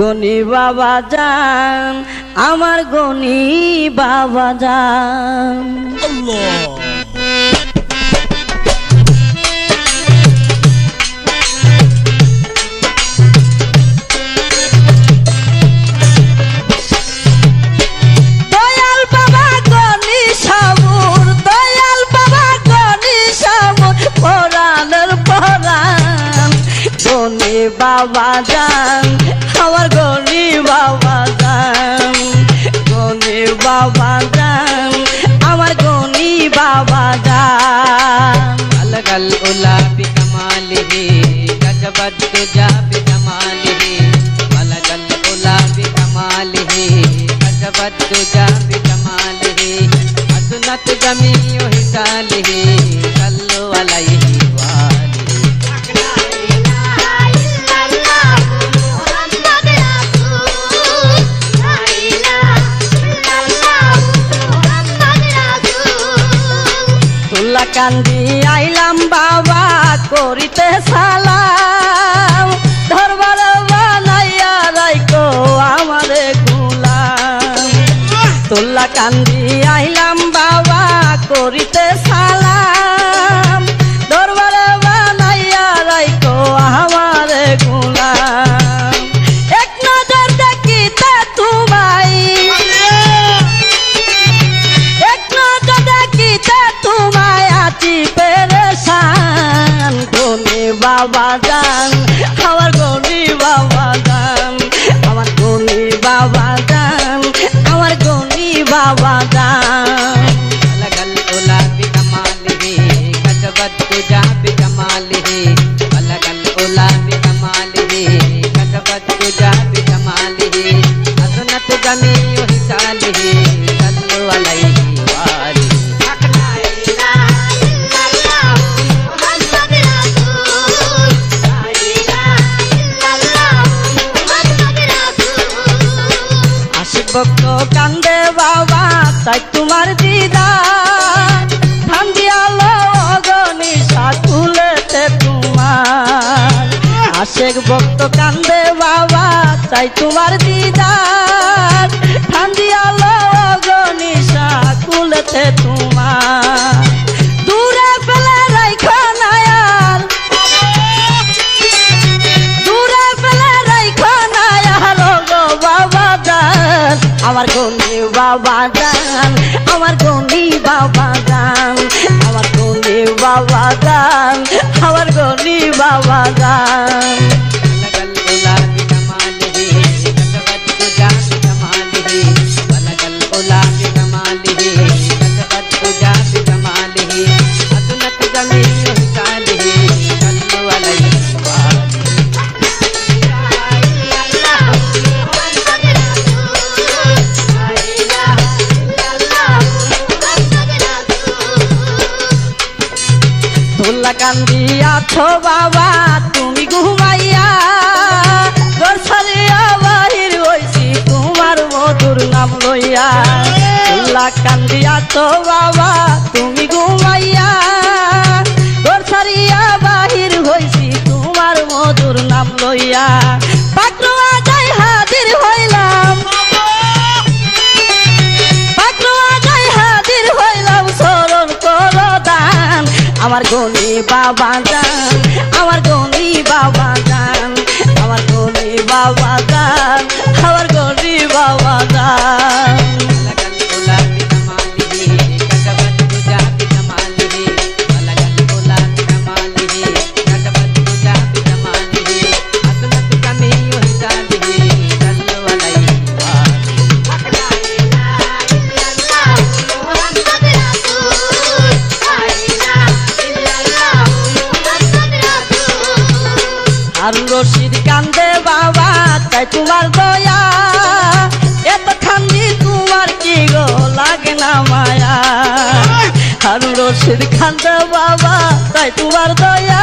গনি বাবা যান আমার গনি বাবা যান। বাবা যান আমার গনি বাবা যান গনি বাবা যান আমার গনি বাবা যান আলগাল উলা বিকামালিহি গজবত তুজা বিকামালিহি আলগাল উলা বিকামালিহি গজবত তুজা বিকামালিহি আসনাত জমিও হিসালিহি কান্দি আইলাম বাবা, করিতে সালাম। ধরবার বানাইয়া রাইকো আমারে গুলাম। তোলা কান্দি আইলাম বাবা, করিতে সালাম। ಬಾಬಾಗ ಬಲಗಲ್ ಉಲಾಬಿ ಕಮಾಲಿ ಕಸಬತ್ತು ಜಾಬಿ ಕಮಾಲಿ ಬಲಗಲ್ ಉಲಾಬಿ ভক্ত কান্দে বাবা, তাই তোমার দিদা ধান দিয়ালো অগনি সাকুলেতে তোমার। আশেক ভক্ত কান্দে বাবা, তাই তোমার দিদার দিয়ালো অগনি সাকুলেতে তোমার। বাবা গান আমার গনি বাবা গান আমার গনি বাবা গান আমার গনি বাবা জান তোলা কান্দি আছো বাবা, তুমি ঘুমাইয়া ছাড়িয়া বাহির হইছি, তোমার মধুর নাম লইয়া। ধুলা কান্দি আছো বাবা, তুমি ঘুমাইয়া ছাড়িয়া বাহির হইছি, তোমার মধুর নাম লইয়া। আমার গলি বাবা যান আমার গলি বাবা যান আমার গলি বাবা জান। রশিদ কান্দে বাবা তাই তোমার দয়া। এত খান্দি তোমার কি গো লাগে না মায়া? আর রশিদ কান্দে বাবা তাই তোমার দয়া।